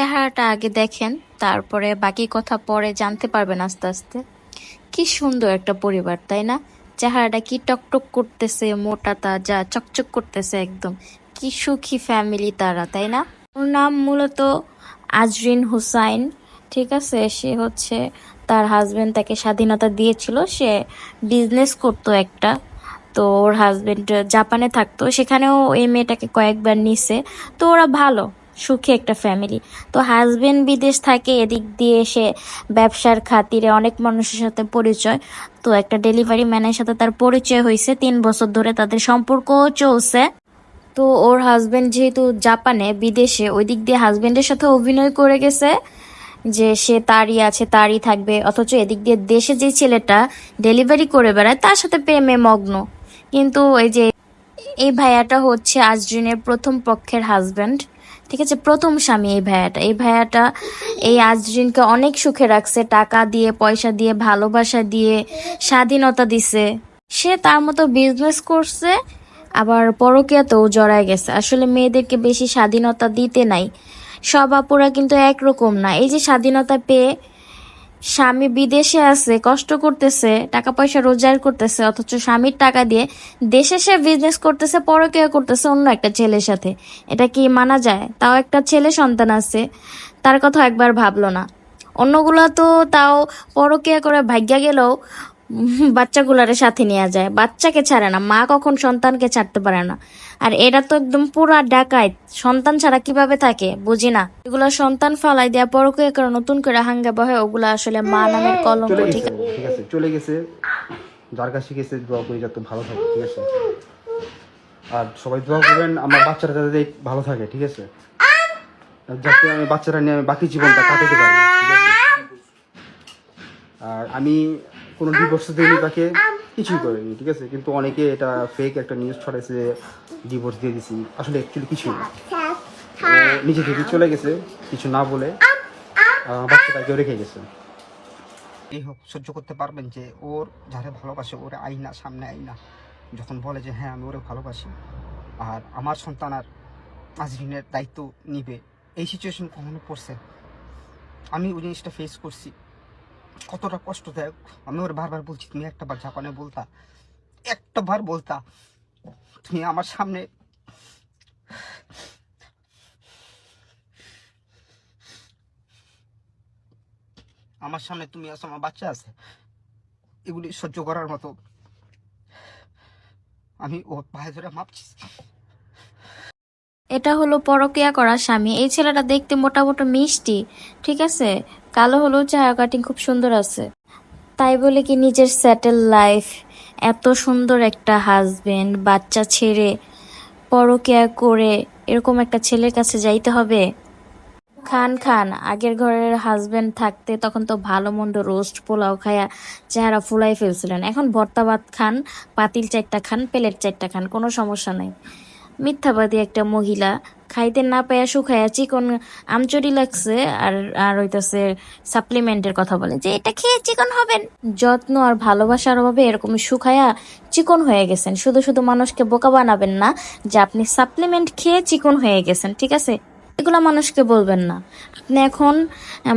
চেহারাটা আগে দেখেন, তারপরে বাকি কথা পরে জানতে পারবেন আস্তে আস্তে। কি সুন্দর একটা পরিবার, তাই না? চেহারাটা কি টকটক করতেছে, মোটা তাজা, চকচক করতেছে একদম। কি সুখী ফ্যামিলি তারা, তাই না? ওর নাম মূলত আজরিন হুসাইন, ঠিক আছে? সে হচ্ছে তার হাজবেন্ড তাকে স্বাধীনতা দিয়েছিল। সে বিজনেস করতো একটা। তো ওর হাজবেন্ড জাপানে থাকতো। সেখানেও এই মেয়েটাকে কয়েকবার নিছে। তো ওরা ভালো। সুখী একটা ফ্যামিলি তো হাজবেন্ড বিদেশ থাকে, এদিক দিয়ে এসে ব্যবসার খাতিরে অনেক মানুষের সাথে পরিচয়। তো একটা ডেলিভারি ম্যানের সাথে তার পরিচয় হয়েছে, তিন বছর ধরে তাদের সম্পর্কও চলছে। তো ওর হাজবেন্ড যেহেতু জাপানে, বিদেশে ওই দিক দিয়ে হাজবেন্ডের সাথে অভিনয় করে গেছে যে সে তারই আছে, তারই থাকবে, অথচ এদিক দিয়ে দেশে যে ছেলেটা ডেলিভারি করে বেড়ায়, তার সাথে প্রেমে মগ্ন। কিন্তু এই যে এই ভাইয়াটা হচ্ছে আজরিনের প্রথম পক্ষের হাজবেন্ড ঠিক আছে প্রথম স্বামী এই ভাইয়াটা। এই ভাইয়াটা এই আজরিনকে অনেক সুখে রাখছে, টাকা দিয়ে, পয়সা দিয়ে, ভালোবাসা দিয়ে, স্বাধীনতা দিছে। সে তার মতো বিজনেস করছে, আবার পরকীয়াতেও জড়ায় গেছে। আসলে মেয়েদেরকে বেশি স্বাধীনতা দিতে নাই। সব আপুরা কিন্তু একরকম না। এই যে স্বাধীনতা পেয়ে স্বামী বিদেশে আছে, কষ্ট করতেছে টাকা পয়সা রোজগার করতেছে, অথচ স্বামীর টাকা দিয়ে দেশে সে বিজনেস করতেছে, পরকীয়া করতেছে অন্য একটা ছেলের সাথে। এটা কি মানা যায়? তাও একটা ছেলে সন্তান আছে, তার কথা একবার ভাবলো না। অন্যগুলো তো তাও পরকীয়া করে ভাগ্যা গেলেও বাচ্চাগুলারে সাথে নিয়ে যায়। বাচ্চাকে ছাড়ে না মা কখন সন্তানকে ছাড়তে পারে না। আর এটা তো একদম পুরা ডাকায় সন্তান ছাড়া কীভাবে থাকে বুঝি না। এগুলো সন্তান ফালাই দেওয়া পরকীয়া করে নতুন করে হাঙ্গা বহে ওগুলো আসলে মা নামের কলঙ্ক চলে ঠিক ঠিক আছে চলে গেছে। যার কাছে গেছে দোয়া করি যাতে ভালো থাকে ঠিক আছে? আর সবাই দোয়া করবেন আমার বাচ্চারা যাতে ভালো থাকে ঠিক আছে? যাতে আমি বাচ্চারা নিয়ে আমি বাকি জীবনটা কাটাতে পারি ঠিক আছে? আর আমি কোনো ডিভোর্স দিইনি তাকে কিছুই করেনি ঠিক আছে? কিন্তু অনেকে এটা ফেক একটা নিউজ ছড়াইছে ডিভোর্স দিয়ে দিছি। আসলে অ্যাকচুয়ালি কিছুই না। ও নিজে থেকে। চলে গেছে কিছু না বলে বাচ্চাটাকেও রেখে গেছে। এই হোক সহ্য করতে পারবেন যে ওর যারা ভালোবাসে ওর আইনা সামনে আইনা যখন বলে যে হ্যাঁ আমি ওরে ভালোবাসি। আর আমার সন্তান আর আজরিনের দায়িত্ব নিবে। এই সিচুয়েশন কখনো পড়ছে আমি ওই জিনিসটা ফেস করছি। কতটা কষ্টদায়ক। আমি ওর বারবার বলছি, তুমি একটা বার জাপানে বলতা, একটা বার বলতা, তুমি আমার সামনে আমার সামনে তুমি আছো, আমার বাচ্চা আছে, এগুলি সহ্য করার মতো। আমি ও পায়ে ধরে মাপছি। এটা হলো পরকিয়া করা স্বামী। এই ছেলেটা দেখতে মোটামুটি মিষ্টি, ঠিক আছে? কালো হলেও চেহারা কাটিং খুব সুন্দর আছে। তাই বলে কি নিজের সেটেল লাইফ এত সুন্দর একটা হাজবেন্ড বাচ্চা ছেড়ে, পরকিয়া করে এরকম একটা ছেলের কাছে যাইতে হবে? খান খান, আগের ঘরের হাজবেন্ড থাকতে তখন তো ভালো মন্দ রোস্ট পোলাও খায়া চেহারা ফুলাই ফেলছিলেন। এখন ভর্তা ভাত খান, পাতিল চারটা খান প্লেট চারটা খান, কোনো সমস্যা নাই। মিথ্যাবাদী একটা মহিলা খাইতে না পায়া শুকায়া চিকন আমচুরি লাগছে আর আর হইতাছে সাপ্লিমেন্টের কথা বলে যে এটা খেয়ে চিকন হবেন। যত্ন আর ভালোবাসার অভাবে এরকম শুকায়া চিকন হয়ে গেছেন। শুধু শুধু মানুষকে বোকা বানাবেন না, যে আপনি সাপ্লিমেন্ট খেয়ে চিকন হয়ে গেছেন, ঠিক আছে? এগুলো মানুষকে বলবেন না। আপনি এখন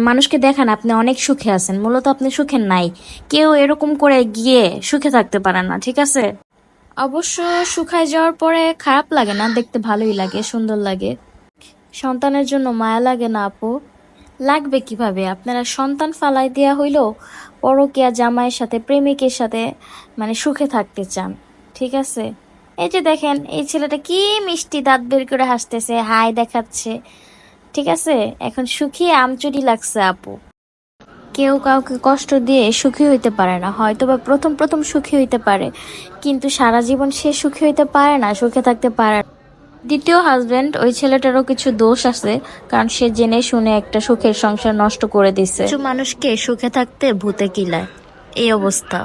মানুষকে দেখান আপনি অনেক সুখে আছেন। মূলত আপনি সুখে নাই। কেউ এরকম করে গিয়ে সুখে থাকতে পারেন না, ঠিক আছে? অবশ্য শুকায় যাওয়ার পরে খারাপ লাগে না, দেখতে ভালোই লাগে, সুন্দর লাগে। সন্তানের জন্য মায়া লাগে না, আপু। লাগবে কীভাবে? আপনারা সন্তান ফালাই দেওয়া হইলেও পরকিয়া জামাইয়ের সাথে, প্রেমিকের সাথে মানে সুখে থাকতে চান, ঠিক আছে? এই যে দেখেন, এই ছেলেটা কি মিষ্টি দাঁত বের করে হাসতেছে, হাই দেখাচ্ছে, ঠিক আছে? এখন সুখী আমচুরি লাগছে, আপু। কেউ কাউকে কষ্ট দিয়ে সুখী হইতে পারে না। হয়তো বা প্রথম প্রথম সুখী হইতে পারে, কিন্তু সারা জীবন সে সুখী হইতে পারে না, সুখে থাকতে পারে। দ্বিতীয় হাজবেন্ড ওই ছেলেটারও কিছু দোষ আছে, কারণ সে জেনে শুনে একটা সুখের সংসার নষ্ট করে দিছে। কিছু মানুষকে সুখে থাকতে ভূতে কিলায়, এই অবস্থা।